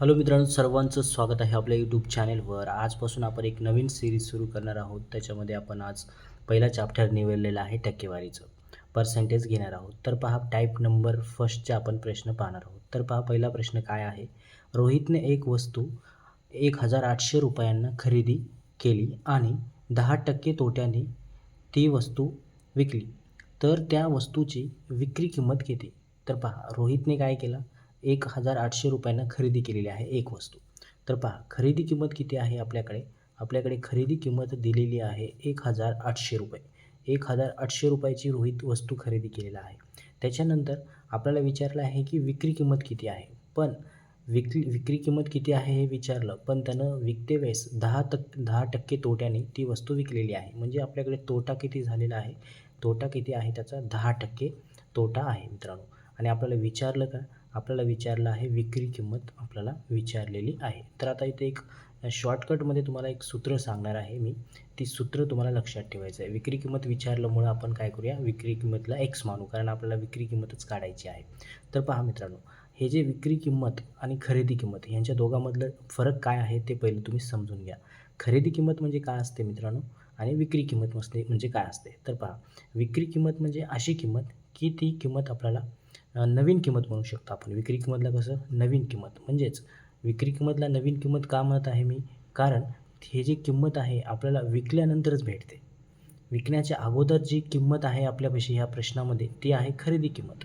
Hello मित्रांनो सर्वांचं स्वागत आहे आपल्या यूट्यूब चॅनेलवर आजपासून आपण एक नवीन सिरीज सुरू करणार आहोत. त्याच्यामध्ये आपण आज पहिला चॅप्टर निवडलेला आहे टक्केवारीचं. पर्सेंटेज घेणार आहोत. तर पहा टाईप नंबर फर्स्टचे आपण प्रश्न पाहणार आहोत. तर पहा पहिला प्रश्न काय आहे? रोहितने एक वस्तू एक हजार आठशे रुपयांना खरेदी केली आणि दहा टक्के तोट्याने ती वस्तू विकली. तर त्या वस्तूची विक्री किंमत किती? तर पहा रोहितने काय केलं? एक हजार आठशे रुपयांना खरेदी केलेली आहे एक वस्तू. तर पहा खरेदी किंमत किती आहे आपल्याकडे? आपल्याकडे खरेदी किंमत दिलेली आहे एक हजार आठशे रुपये. एक हजार आठशे रुपयाची रोहित वस्तू खरेदी केलेला आहे. त्याच्यानंतर आपल्याला विचारलं आहे की विक्री किंमत किती आहे? पण विक्री विक्री किंमत किती आहे हे विचारलं पण त्यानं विकते वेळेस दहा टक् दहा टक्के तोट्याने ती वस्तू विकलेली आहे. म्हणजे आपल्याकडे तोटा किती झालेला आहे? तोटा किती आहे? त्याचा दहा टक्के तोटा आहे मित्रांनो. आणि आपल्याला विचारलं का आपल्याला विचारलं आहे विक्री किंमत आपल्याला विचारलेली आहे. तर आता इथे एक शॉर्टकटमध्ये तुम्हाला एक सूत्र सांगणार आहे मी. ती सूत्र तुम्हाला लक्षात ठेवायचं आहे. विक्री किंमत विचारल्यामुळं आपण काय करूया? विक्री किंमतला एक्स मानू कारण आपल्याला विक्री किंमतच काढायची आहे. तर पहा मित्रांनो हे जे विक्री किंमत आणि खरेदी किंमत यांच्या दोघांमधलं फरक काय आहे ते पहिले तुम्ही समजून घ्या. खरेदी किंमत म्हणजे काय असते मित्रांनो? आणि विक्री किंमत मसते म्हणजे काय असते? तर पहा विक्री किंमत म्हणजे अशी किंमत की ती किंमत आपल्याला नवीन किंमत म्हणू शकतो आपण. विक्री किंमतला कसं? नवीन किंमत. म्हणजेच विक्री किंमतला नवीन किंमत का म्हणत आहे मी? कारण हे जी किंमत आहे आपल्याला विकल्यानंतरच भेटते. विकण्याच्या अगोदर जी किंमत आहे आपल्यापाशी ह्या प्रश्नामध्ये ती आहे खरेदी किंमत.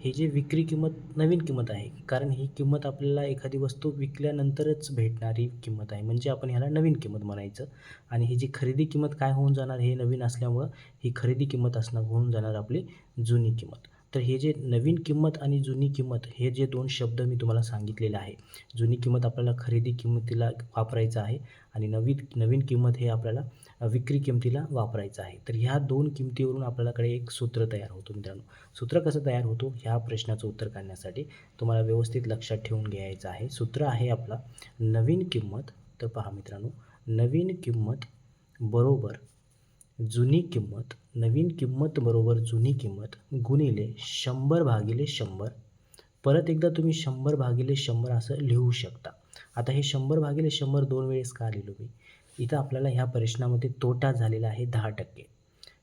ही जी विक्री किंमत नवीन किंमत आहे कारण ही किंमत आपल्याला एखादी वस्तू विकल्यानंतरच भेटणारी किंमत आहे. म्हणजे आपण ह्याला नवीन किंमत म्हणायचं. आणि ही जी खरेदी किंमत काय होऊन जाणार हे नवीन असल्यामुळं ही खरेदी किंमत असणं होऊन जाणार आपली जुनी किंमत. तर हे जे नवीन किंमत आणि जुनी किंमत हे जे दोन शब्द मी तुम्हाला सांगितलेले आहे जुनी किंमत आपल्याला खरेदी किंमतीला वापरायचं आहे आणि नवीन नवीन किंमत हे आपल्याला विक्री किंमतीला वापरायचं आहे. तर ह्या दोन किंमतीवरून आपल्याकडे एक सूत्र तयार होतो मित्रांनो. सूत्र कसं तयार होतो? ह्या प्रश्नाचं उत्तर काढण्यासाठी तुम्हाला व्यवस्थित लक्षात ठेवून घ्यायचं आहे. सूत्र आहे आपला नवीन किंमत. तर पहा मित्रांनो नवीन किंमत बरोबर जुनी किंमत नवीन किंमत बरोबर जुनी किंमत गुणिले शंभर भागिले शंभर. परत एकदा तुम्ही शंभर भागिले शंभर असं लिहू शकता. आता हे शंभर भागिले शंभर दोन वेळेस का लिहिलो मी? इथं आपल्याला ह्या प्रश्नामध्ये तोटा झालेला आहे दहा टक्के.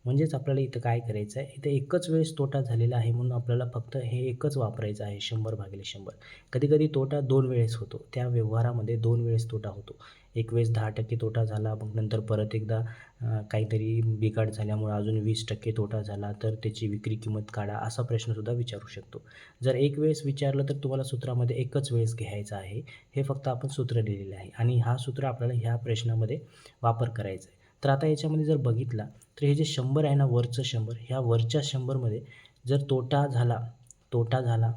म्हणजेच आपल्याला इथं काय करायचं आहे इथं एकच वेळेस तोटा झालेला आहे म्हणून आपल्याला फक्त हे एकच वापरायचं आहे शंभर भागिले शंभर. कधीकधी तोटा दोन वेळेस होतो. त्या व्यवहारामध्ये दोन वेळेस तोटा होतो. एक वेळेस दहा टक्के तोटा झाला मग नंतर परत एकदा काहीतरी बिघाड झाल्यामुळे अजून वीस टक्के तोटा झाला तर त्याची विक्री किंमत काढा असा प्रश्नसुद्धा विचारू शकतो. जर एक वेळेस विचारलं तर तुम्हाला सूत्रामध्ये एकच वेळेस घ्यायचं आहे. हे फक्त आपण सूत्र लिहिलेलं आहे. आणि हा सूत्र आपल्याला ह्या प्रश्नामध्ये वापर करायचा आहे. तर आता याच्यामध्ये जर बघितला तर हे जे शंभर आहे ना वरचं शंभर ह्या वरच्या शंभरमध्ये जर तोटा झाला तोटा झाला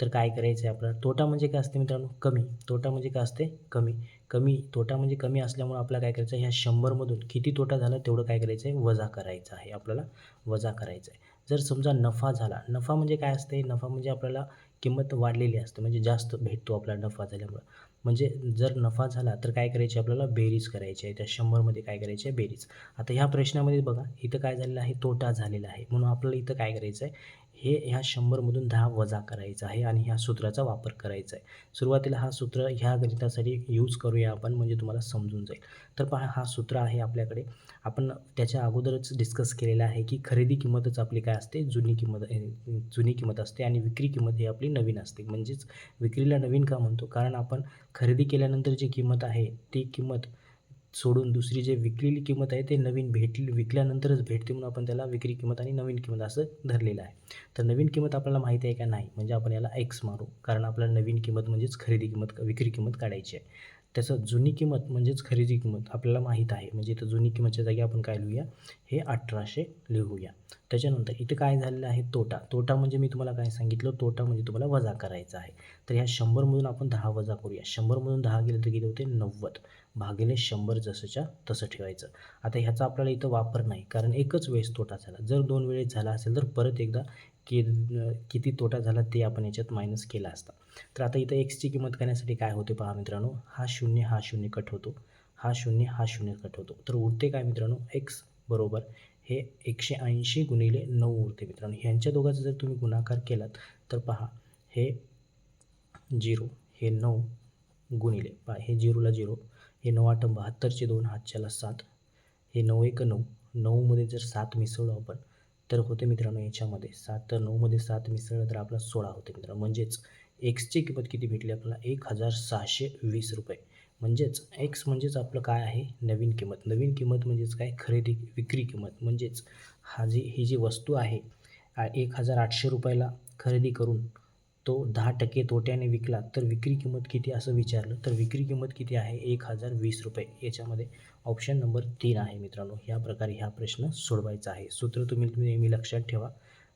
तर काय करायचं आहे आपल्याला? तोटा म्हणजे काय असते मित्रांनो? कमी. तोटा म्हणजे काय असते? कमी. कमी तोटा म्हणजे कमी असल्यामुळे आपल्याला काय करायचं आहे? ह्या शंभरमधून किती तोटा झाला तेवढं काय करायचं आहे? वजा करायचं आहे. आपल्याला वजा करायचं आहे. जर समजा नफा झाला नफा म्हणजे काय असते? नफा म्हणजे आपल्याला किंमत वाढलेली असते. म्हणजे जास्त भेटतो आपला नफा झाल्यामुळं. म्हणजे जर नफा झाला तर काय करायची आपल्याला? बेरीज करायची आहे. त्या शंभरमध्ये काय करायची? आहे बेरीज. आता ह्या प्रश्नामध्ये बघा इथं काय झालेलं आहे? तोटा झालेला आहे. म्हणून आपल्याला इथं काय करायचं आहे हे ह्या शंभरमधून दहा वजा करायचं आहे आणि ह्या सूत्राचा वापर करायचा आहे. सुरुवातीला हा सूत्र ह्या गणितासाठी यूज करूया आपण म्हणजे तुम्हाला समजून जाईल. तर पहा हा सूत्र आहे आपल्याकडे. आपण त्याच्या अगोदरच डिस्कस केलेला आहे की खरेदी किंमतच आपली काय असते? जुनी किंमत जुनी किंमत असते आणि विक्री किंमत ही आपली नवीन असते. म्हणजेच विक्रीला नवीन का म्हणतो? कारण आपण खरेदी केल्यानंतर जी किंमत आहे ती किंमत सोडून दुसरी जे विकलेली किंमत आहे ते नवीन भेटली विकल्यानंतरच भेटते म्हणून आपण त्याला विक्री किंमत आणि नवीन किंमत असं धरलेलं आहे. तर नवीन किंमत आपल्याला माहिती आहे का? नाही. म्हणजे आपण याला एक्स मारू. कारण आपल्याला नवीन किंमत म्हणजेच खरेदी किंमत विक्री किंमत काढायची आहे. त्याचं जुनी किंमत म्हणजेच खरेदी किंमत आपल्याला माहीत आहे. म्हणजे इथं जुनी किंमतच्या जागी आपण काय लिहूया? हे अठराशे लिहूया. त्याच्यानंतर इथं काय झालेलं आहे? तोटा. तोटा म्हणजे मी तुम्हाला काय सांगितलं? तोटा म्हणजे तुम्हाला वजा करायचा आहे. तर ह्या शंभरमधून आपण दहा वजा करूया. शंभरमधून दहा गेलं तर किती होते? नव्वद. भागिले शंभर जसंच्या तसं ठेवायचं. आता ह्याचा आपल्याला इथं वापर नाही. कारण एकच वेळेस तोटा झाला. जर दोन वेळेस झाला असेल तर परत एकदा की किती तोटा झाला ते आपण याच्यात मायनस केला असता. तर आता इथं एक्सची किंमत करण्यासाठी काय होते पहा मित्रांनो हा शून्य हा शून्य कट होतो. हा शून्य हा शून्य कट होतो. तर उरते काय मित्रांनो एक्स बरोबर हे एकशे ऐंशी गुणिले नऊ उरते मित्रांनो. ह्यांच्या दोघांचा जर तुम्ही गुणाकार केलात तर पहा हे झिरो हे नऊ गुणिले पहा हे झिरोला झिरो हे नऊ आठ बहात्तरचे दोन हातच्याला सात हे नऊ एक नऊ नऊमध्ये जर सात मिसळलो आपण तर होते मित्रांनो याच्यामध्ये सात तर नऊमध्ये सात मिसळलं तर आपला सोळा होते मित्रांनो. म्हणजेच एक्सची किंमत किती भेटली आपल्याला? एक हजार सहाशे वीस रुपये. म्हणजेच एक्स म्हणजेच आपलं काय आहे? नवीन किंमत. नवीन किंमत म्हणजेच काय? खरेदी विक्री किंमत. म्हणजेच हा जी ही जी वस्तू आहे एक हजार आठशे रुपयाला खरेदी करून तो दहा टक्के तोट्याने विकला तर विक्री किंमत किती असं विचारलं तर विक्री किंमत किती आहे? एक हजार वीस रुपये. याच्यामध्ये ऑप्शन नंबर तीन आहे मित्रांनो. ह्या प्रकारे हा प्रश्न सोडवायचा आहे. सूत्र तुम्ही तुम्ही नेहमी लक्षात ठेवा.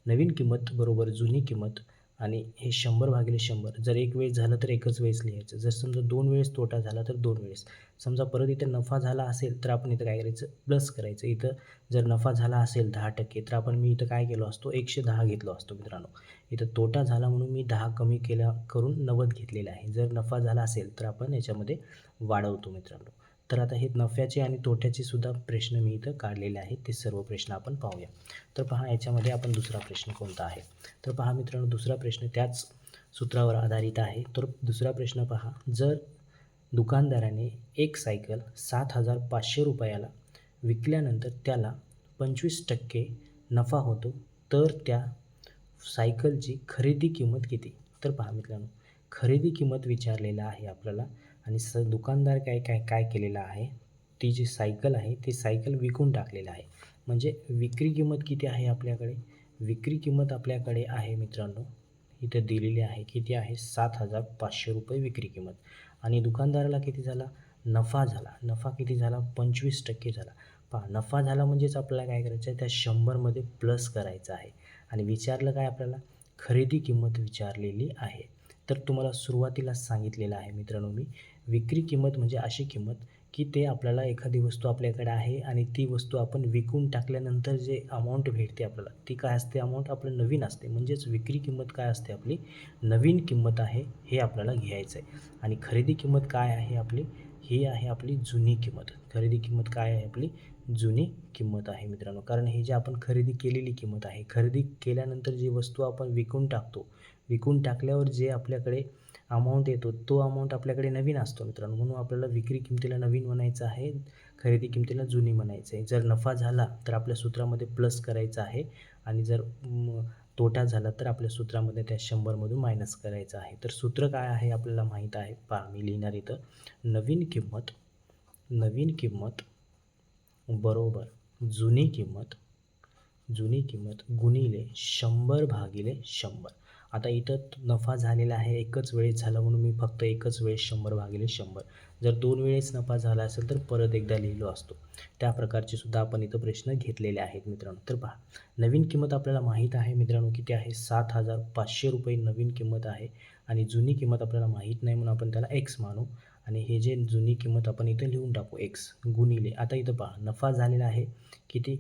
नवीन किंमत बरोबर जुनी किंमत आणि हे शंभर भागिले शंभर. जर एक वेळेस झालं तर एकच वेळेस लिहायचं. जर समजा दोन वेळेस तोटा झाला तर दोन वेळेस. समजा परत इथं नफा झाला असेल तर आपण इथं काय करायचं? प्लस करायचं. इथं जर नफा झाला असेल दहा टक्के तर आपण मी इथं काय केलो असतो? एकशे दहा घेतलो असतो मित्रांनो. इथं तोटा झाला म्हणून मी दहा कमी केला करून नव्वद घेतलेला आहे. जर नफा झाला असेल तर आपण याच्यामध्ये वाढवतो मित्रांनो. तर आता हे नफ्याचे आणि तोट्याचे सुद्धा प्रश्न मी इथं काढलेले आहेत. ते सर्व प्रश्न आपण पाहूया. तर पहा याच्यामध्ये आपण दुसरा प्रश्न कोणता आहे? तर पहा मित्रांनो दुसरा प्रश्न त्याच सूत्रावर आधारित आहे. तर दुसरा प्रश्न पहा जर दुकानदाराने एक सायकल सात हजार पाचशे रुपयाला विकल्यानंतर त्याला पंचवीस टक्के नफा होतो तर त्या सायकलची खरेदी किंमत किती? तर पहा मित्रांनो खरेदी किंमत विचारलेला आहे आपल्याला. आणि स दुकानदार काय काय काय केलेलं आहे? ती जी सायकल आहे ती सायकल विकून टाकलेलं आहे. म्हणजे विक्री किंमत किती आहे आपल्याकडे? विक्री किंमत आपल्याकडे आहे मित्रांनो इथं दिलेली आहे किती आहे? सात हजार पाचशे रुपये विक्री किंमत. आणि दुकानदाराला किती झाला? नफा झाला. नफा किती झाला? पंचवीस टक्के झाला. पहा नफा झाला म्हणजेच आपल्याला काय करायचं आहे? त्या शंभरमध्ये प्लस करायचं आहे. आणि विचारलं काय आपल्याला? खरेदी किंमत विचारलेली आहे. तर तुम्हाला सुरुवातीला सांगितलेलं आहे मित्रांनो मी विक्री किंमत म्हणजे अशी किंमत की ते आपल्याला एखादी वस्तू आपल्याकडे आहे आणि ती वस्तू आपण विकून टाकल्यानंतर जे अमाऊंट भेटते आपल्याला ती काय असते? अमाऊंट आपलं नवीन असते. म्हणजेच विक्री किंमत काय असते आपली? नवीन किंमत आहे हे आपल्याला घ्यायचं आहे. आणि खरेदी किंमत काय आहे आपली? ही आहे आपली जुनी किंमत. खरेदी किंमत काय आहे आपली? जुनी किंमत आहे मित्रांनो. कारण हे जे आपण खरेदी केलेली किंमत आहे खरेदी केल्यानंतर जी वस्तू आपण विकून टाकतो विकून टाकल्यावर जे आपल्याकडे अमाऊंट येतो तो अमाऊंट आपल्याकडे नवीन असतो मित्रांनो. म्हणून आपल्याला विक्री किमतीला नवीन म्हणायचं आहे खरेदी किमतीला जुनी म्हणायचं आहे. जर नफा झाला तर आपल्या सूत्रामध्ये प्लस करायचं आहे आणि जर तोटा झाला तर आपल्या सूत्रामध्ये त्या शंभरमधून मायनस करायचं आहे. तर सूत्र काय आहे आपल्याला माहीत आहे? पहा मी लिहिणार इथं नवीन किंमत नवीन किंमत बरोबर जुनी किंमत जुनी किंमत गुणिले शंभर भागिले शंभर. आता इथं नफा झालेला आहे एकच वेळेस झाला म्हणून मी फक्त एकच वेळेस शंभर भागिले शंभर. जर दोन वेळेस नफा झाला असेल तर परत एकदा लिहिलो असतो. त्या प्रकारचे सुद्धा आपण इथं प्रश्न घेतलेले आहेत मित्रांनो. तर पहा नवीन किंमत आपल्याला माहीत आहे मित्रांनो किती आहे? सात हजार पाचशे रुपये नवीन किंमत आहे आणि जुनी किंमत आपल्याला माहीत नाही म्हणून आपण त्याला एक्स मानू. आणि हे जे जुनी किंमत आपण इथं लिहून टाकू एक्स गुणिले. आता इथं पहा नफा झालेला आहे किती?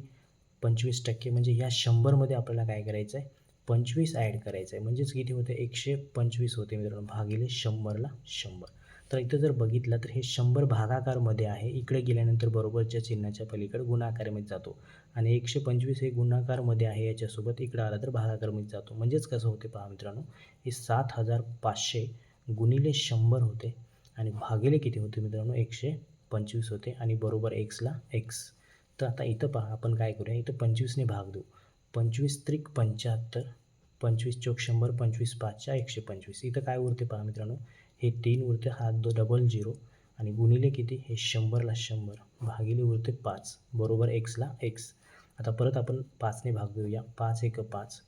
पंचवीस टक्के. म्हणजे ह्या शंभरमध्ये आपल्याला काय करायचं आहे पंचवीस ॲड करायचं आहे म्हणजेच किती होते? एकशे पंचवीस होते मित्रांनो. भागिले शंभरला शंभर. तर इथं जर बघितलं तर हे शंभर भागाकारमध्ये आहे. इकडे गेल्यानंतर बरोबरच्या चिन्हाच्या पलीकडे गुणाकारमध्ये जातो. आणि एकशे पंचवीस हे गुणाकारमध्ये आहे याच्यासोबत इकडं आला तर भागाकारमध्ये जातो. म्हणजेच कसं होते पहा मित्रांनो? हे सात हजार पाचशे गुणिले शंभर होते. आणि भागिले किती होते मित्रांनो? एकशे पंचवीस होते. आणि बरोबर एक्सला एक्स तर आता इथं पहा आपण काय करूया? इथं पंचवीसने भाग देऊ. पंचवीस त्रिक पंच्याहत्तर पंचवीस चौक शंभर पंचवीस पाचच्या एकशे पंचवीस. इथं काय उरते पहा मित्रांनो? हे तीन उरते हा दो डबल झिरो आणि गुणिले किती? हे शंभरला शंभर भागिले उरते पाच. बरोबर एक्सला एक्स. आता परत आपण पाचने भाग देऊया पाच एक पाच.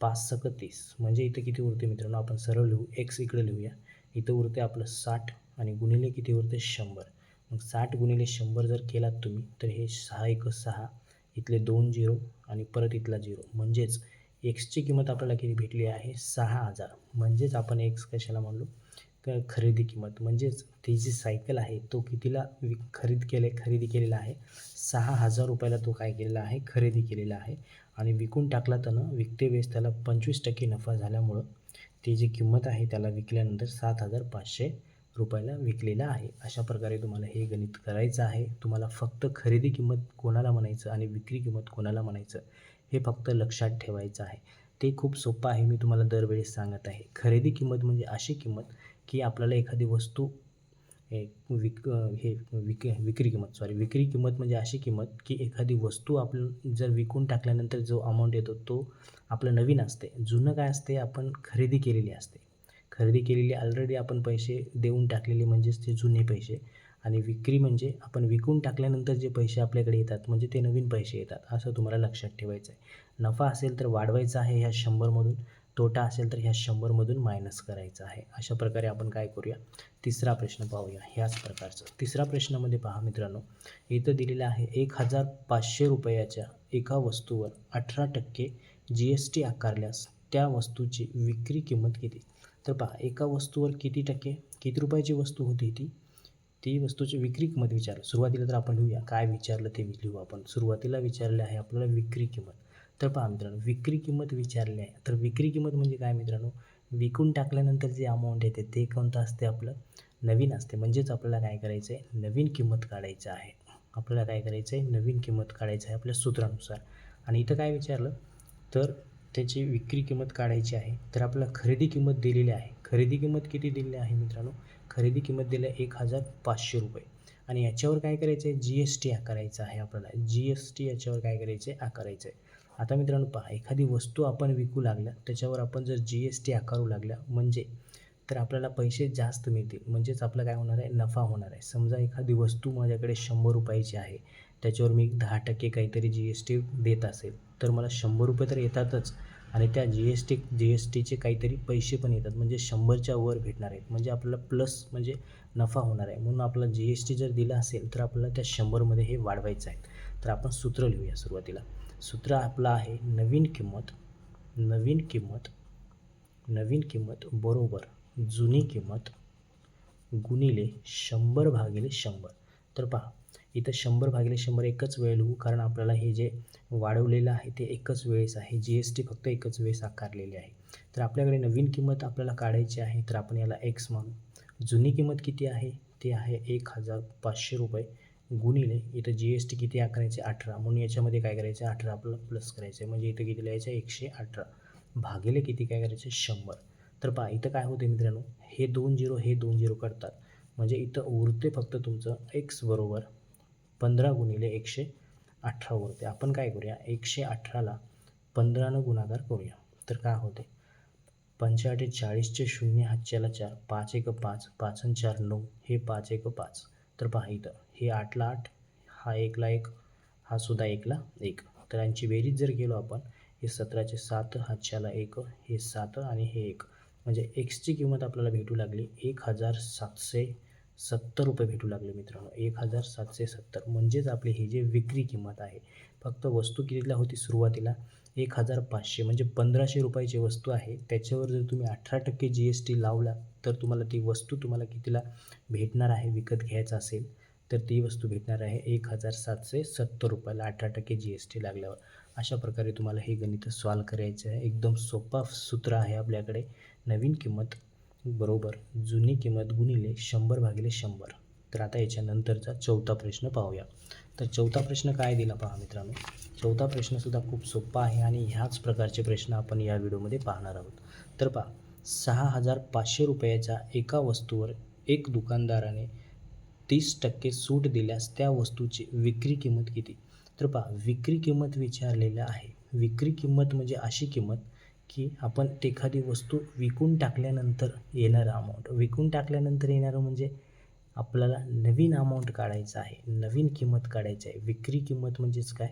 पाच सक तीस. म्हणजे इथं किती उरते मित्रांनो? आपण सरळ लिहू. एक्स इकडे लिहूया. इथं उरते आपलं साठ आणि गुणिले किती उरते? शंभर. मग साठ गुणिले शंभर जर केलात तुम्ही तर हे सहा एक सहा. इथले दोन झिरो आणि परत इथला झिरो. म्हणजेच एक्सची किंमत आपल्याला किती भेटली आहे? सहा हजार. म्हणजेच आपण एक्स कशाला म्हणलो? क खरेदी किंमत. म्हणजेच ती जी सायकल आहे तो कितीला विक खरेदी केले खरेदी केलेला आहे? सहा हजार रुपयाला तो काय केलेला आहे? खरेदी केलेला आहे. आणि विकून टाकला त्यानं विकते वेळेस त्याला पंचवीस टक्के नफा झाल्यामुळं ती जी किंमत आहे त्याला विकल्यानंतर सात हजार पाचशे रुपयाला विकलेला आहे. अशा प्रकारे तुम्हाला हे गणित करायचं आहे. तुम्हाला फक्त खरेदी किंमत कोणाला म्हणायचं आणि विक्री किंमत कोणाला म्हणायचं हे फक्त लक्षात ठेवायचं आहे. ते खूप सोपं आहे मी तुम्हाला दरवेळेस सांगत आहे. खरेदी किंमत म्हणजे अशी किंमत की आपल्याला एखादी वस्तू हे विक हे विक विक्री किंमत सॉरी विक्री किंमत म्हणजे अशी किंमत की एखादी वस्तू आपण जर विकून टाकल्यानंतर जो अमाऊंट येतो तो आपलं नवीन असते. जुनं काय असते? आपण खरेदी केलेली असते. खरेदी केलेली ऑलरेडी आपण पैसे देऊन टाकलेले म्हणजेच ते जुने पैसे. आणि विक्री म्हणजे आपण विकून टाकल्यानंतर जे पैसे आपल्याकडे येतात म्हणजे ते नवीन पैसे येतात असं तुम्हाला लक्षात ठेवायचं आहे नफा असेल तर वाढवायचा आहे ह्या शंभरमधून तोटा असेल तर ह्या शंभरमधून मायनस करायचा आहे. अशा प्रकारे आपण काय करूया? तिसरा प्रश्न पाहूया ह्याच प्रकारचं. तिसरा प्रश्नामध्ये पहा मित्रांनो इथं दिलेलं आहे एक हजार पाचशे रुपयाच्या एका वस्तूवर अठरा टक्के जी एस टी आकारल्यास त्या वस्तूची विक्री किंमत किती? तर पहा एका वस्तूवर किती टक्के किती रुपयाची वस्तू होती ती? ती वस्तूची विक्री किंमत विचारलं. सुरुवातीला तर आपण लिहूया. काय विचारलं ते लिहू आपण. सुरुवातीला विचारले आहे आपल्याला विक्री किंमत. तर पहा मित्रांनो विक्री किंमत विचारली आहे. तर विक्री किंमत म्हणजे काय मित्रांनो? विकून टाकल्यानंतर जे अमाऊंट येते ते कोणतं असते आपलं? नवीन असते. म्हणजेच आपल्याला काय करायचं आहे नवीन किंमत काढायचं आहे. आपल्याला काय करायचं आहे नवीन किंमत काढायचं आहे आपल्या सूत्रानुसार. आणि इथं काय विचारलं? तर त्याची विक्री किंमत काढायची आहे तर आपल्याला खरेदी किंमत दिलेली आहे. खरेदी किंमत किती दिलेली आहे मित्रांनो? खरेदी किंमत दिली आहे एक हजार पाचशे रुपये. आणि याच्यावर काय करायचं आहे? जी एस टी आकारायचं आहे आपल्याला. जी एस टी याच्यावर काय करायचं आहे? आकारायचं आहे. आता मित्रांनो पहा एखादी वस्तू आपण विकू लागल्या त्याच्यावर आपण जर जी एस टी आकारू लागल्या म्हणजे तर आपल्याला पैसे जास्त मिळतील. म्हणजेच आपलं काय होणार आहे? नफा होणार आहे. समजा एखादी वस्तू माझ्याकडे शंभर रुपयाची आहे त्याच्यावर मी दहा टक्के काहीतरी जी एस टी देत असेल. तर मला शंभर रुपये तर येतातच. आणि त्या G S T G S टीचे काहीतरी पैसे पण येतात. म्हणजे शंभरच्या वर भेटणार आहेत. म्हणजे आपल्याला प्लस म्हणजे नफा होणार आहे. म्हणून आपला जी एस टी जर दिला असेल तर आपल्याला त्या शंभरमध्ये हे वाढवायचं आहे. तर आपण सूत्र लिहूया सुरुवातीला. सूत्र आपलं आहे नवीन किंमत नवीन किंमत नवीन किंमत बरोबर जुनी किंमत गुणिले शंभर भागिले शंभर. तर पहा इथं शंभर भागिले शंभर एकच वेळ लिहू कारण आपल्याला हे जे वाढवलेलं आहे ते एकच वेळेस आहे. जी एस टी फक्त एकच वेळेस आकारलेली आहे. तर आपल्याकडे नवीन किंमत आपल्याला काढायची आहे तर आपण याला एक्स म्हणू. जुनी किंमत किती आहे? ते आहे एक हजार पाचशे रुपये. गुणिले इथं जी एस टी किती आकारायचे? अठरा. म्हणून याच्यामध्ये काय करायचं? आहे अठरा आपल्याला प्लस करायचं आहे म्हणजे इथं किती लिहायचं आहे एकशे अठरा. भागिले किती काय करायचं? शंभर. तर पहा इथं काय होते मित्रांनो? हे दोन झिरो हे दोन झिरो करतात. म्हणजे इथं उरते फक्त तुमचं एक्स बरोबर. पंधरा गुणिले एकशे अठरा उरते आपण काय करूया? एकशे अठराला पंधरानं गुणाकार करूया. तर काय होते? पंचाटे चाळीसचे शून्य हातच्याला चार पाच एक पाच पाच आणि चार नऊ हे पाच एक पाच. तर पहा इथं हे आठला आठ हा एकला एक हा सुद्धा एकला एक. तर यांची बेरीज जर केलो आपण हे सतराचे सात हातच्याला एक हे सात आणि हे एक. म्हणजे एक्सची किंमत आपल्याला भेटू लागली एक हजार सातशे सत्तर रुपये भेटू लागले मित्रांनो. एक हजार सातशे सत्तर. म्हणजेच आपली ही जी विक्री किंमत आहे फक्त वस्तू कितीला होती सुरुवातीला? एक हजार पाचशे. म्हणजे पंधराशे रुपयाची वस्तू आहे. त्याच्यावर जर तुम्ही अठरा टक्के जी एस टी लावला तर तुम्हाला ती वस्तू तुम्हाला कितीला भेटणार आहे विकत घ्यायचं असेल तर ती वस्तू भेटणार आहे एक हजार सातशे सत्तर रुपयाला अठरा टक्के जी एस टी लागल्यावर. अशा प्रकारे तुम्हाला हे गणित सॉल्व करायचं आहे. एकदम सोपा सूत्र आहे आपल्याकडे. नवीन किंमत बरोबर. जुनी किंमत गुणिले शंभर भागिले शंभर. तर आता याच्यानंतरचा चौथा प्रश्न पाहूया. तर चौथा प्रश्न काय दिला पहा मित्रांनो? चौथा प्रश्नसुद्धा खूप सोपा आहे आणि ह्याच प्रकारचे प्रश्न आपण या व्हिडिओमध्ये पाहणार आहोत. तर पहा सहा हजार पाचशे रुपयाच्या एका वस्तूवर एक दुकानदाराने तीस टक्के सूट दिल्यास त्या वस्तूची विक्री किंमत किती? तर पहा विक्री किंमत विचारलेलं आहे. विक्री किंमत म्हणजे अशी किंमत की आपण एखादी वस्तू विकून टाकल्यानंतर येणारं अमाऊंट विकून टाकल्यानंतर येणारं म्हणजे आपल्याला नवीन अमाऊंट काढायचं आहे. नवीन किंमत काढायची आहे. विक्री किंमत म्हणजेच काय?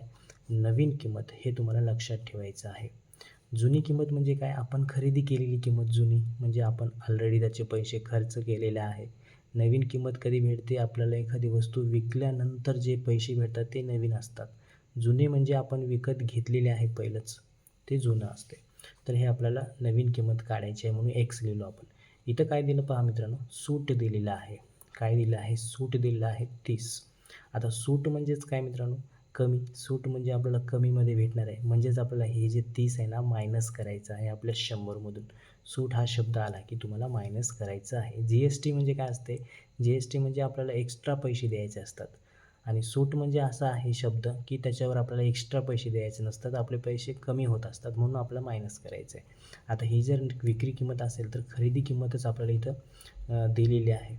नवीन किंमत हे तुम्हाला लक्षात ठेवायचं आहे. जुनी किंमत म्हणजे काय? आपण खरेदी केलेली किंमत जुनी म्हणजे आपण ऑलरेडी त्याचे पैसे खर्च केलेले आहे. नवीन किंमत कधी भेटते? आपल्याला एखादी वस्तू विकल्यानंतर जे पैसे भेटतात ते नवीन असतात. जुने म्हणजे आपण विकत घेतलेले आहे पहिलंच. ते जुनं असते. तर हे आपल्याला नवीन किंमत काढायची आहे म्हणून एक्स लिहिलो आपण. इथं काय दिलं पहा मित्रांनो? सूट दिलेलं आहे. काय दिलं आहे? सूट दिलेलं आहे तीस. आता सूट म्हणजेच काय मित्रांनो? कमी. सूट म्हणजे आपल्याला कमीमध्ये भेटणार आहे. म्हणजेच आपल्याला हे जे तीस आहे ना मायनस करायचं आहे आपल्या शंभरमधून. सूट हा शब्द आला की तुम्हाला मायनस करायचं आहे. जी एस टी म्हणजे काय असते? जी एस टी म्हणजे आपल्याला एक्स्ट्रा पैसे द्यायचे असतात. आणि सूट म्हणजे असा आहे शब्द की त्याच्यावर आपल्याला एक्स्ट्रा पैसे द्यायचे नसतात. आपले पैसे कमी होत असतात म्हणून आपल्याला मायनस करायचं आहे आता ही जर विक्री किंमत असेल तर खरेदी किंमतच आपल्याला इथं दिलेली आहे.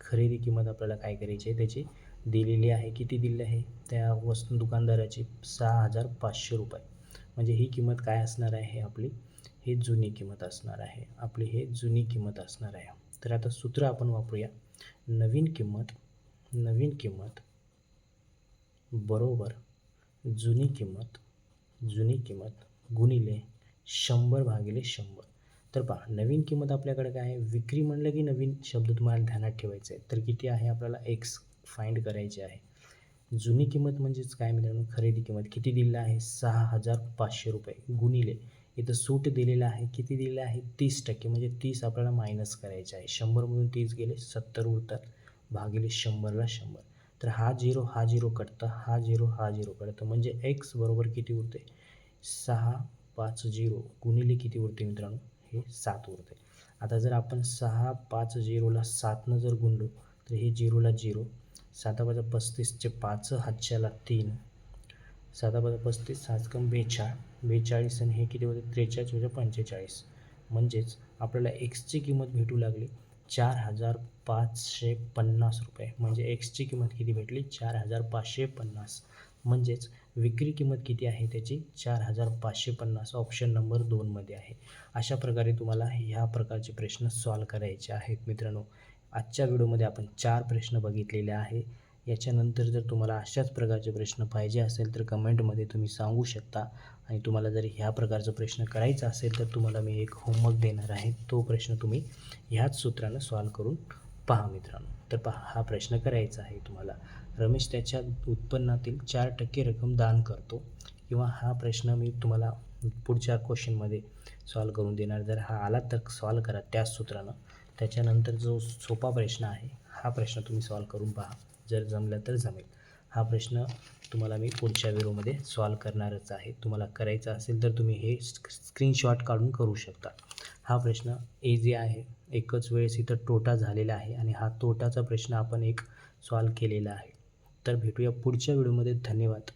खरेदी किंमत आपल्याला काय करायची आहे? त्याची दिलेली आहे किती दिलेली आहे? त्या वस्तू दुकानदाराची सहा हजार पाचशे रुपये. म्हणजे ही किंमत काय असणार आहे? आपली ही जुनी किंमत असणार आहे. आपली हे जुनी किंमत असणार आहे. तर आता सूत्र आपण वापरूया. नवीन किंमत नवीन किंमत बरोबर. जुनी किंमत जुनी किंमत गुणिले शंभर भागिले शंभर. तर पहा नवीन किंमत आपल्याकडे काय आहे? विक्री म्हणलं की नवीन शब्द तुम्हाला ध्यानात ठेवायचा आहे तर किती आहे? आपल्याला एक्स फाइंड करायचे आहे. जुनी किंमत म्हणजेच काय मित्रांनो? खरेदी किंमत. किती दिलेलं आहे? सहा हजार पाचशे रुपये. गुणिले इथं सूट दिलेलं आहे. किती दिलेलं आहे? तीस टक्के. म्हणजे तीस आपल्याला मायनस करायचे आहे. शंभरमधून तीस गेले सत्तर उरतात. भागिले शंभरला शंभर. तर हा झिरो हा झिरो कटतं हा झिरो हा झिरो कटतं. म्हणजे एक्स बरोबर किती उरते? सहा पाच झिरो गुणिले किती उरते मित्रांनो? हे सात उरते. आता जर आपण सहा पाच झिरोला सातनं जर गुणलो तर हे झिरोला झिरो. साता पस्तीसचे पाच हातच्याला तीन. साता पस्तीस सातकम बेचाळ. बेचाळीस आणि हे किती होते? त्रेचाळीस म्हणजे पंचेचाळीस. म्हणजेच आपल्याला एक्सची किंमत भेटू लागली. चार हजार पाचशे पन्नास रुपये. म्हणजे एक्सची किंमत किती भेटली? चार हजार पाचशे पन्नास. म्हणजेच विक्री किंमत किती आहे त्याची? चार हजार पाचशे पन्नास. ऑप्शन नंबर दोनमध्ये आहे. अशा प्रकारे तुम्हाला ह्या प्रकारचे प्रश्न सॉल्व करायचे आहेत मित्रांनो. आजच्या व्हिडिओमध्ये आपण चार प्रश्न बघितलेले आहे. याच्यानंतर जर तुम्हाला अशाच प्रकारचे प्रश्न पाहिजे असेल तर कमेंटमध्ये तुम्ही सांगू शकता. आणि तुम्हाला जर ह्या प्रकारचा प्रश्न करायचा असेल तर तुम्हाला मी एक होमवर्क देणार आहे. तो प्रश्न तुम्ही ह्याच सूत्रानं सॉल्व करून पहा मित्रांनो. तर पहा हा प्रश्न करायचा आहे तुम्हाला. रमेश त्याच्या उत्पन्नातील चार टक्के रक्कम दान करतो किंवा हा प्रश्न मी तुम्हाला पुढच्या क्वेश्चनमध्ये सॉल्व करून देणार. जर हा आला तर सॉल्व करा त्याच सूत्रानं. त्याच्यानंतर जो सोपा प्रश्न आहे हा प्रश्न तुम्ही सॉल्व करून पहा. जर जमलं तर जमेल. हा प्रश्न तुम्हाला मी पुढच्या व्हिडिओमध्ये सॉल्व करणारच आहे. तुम्हाला करायचा असेल तर तुम्ही हे स्क्रीनशॉट काढून करू शकता. हा प्रश्न ए जे आहे. एकच वेळेस इथं तोटा झालेला आहे आणि हा तोटाचा प्रश्न आपण एक सॉल्व केलेला आहे. तर भेटूया पुढच्या व्हिडिओमध्ये. धन्यवाद.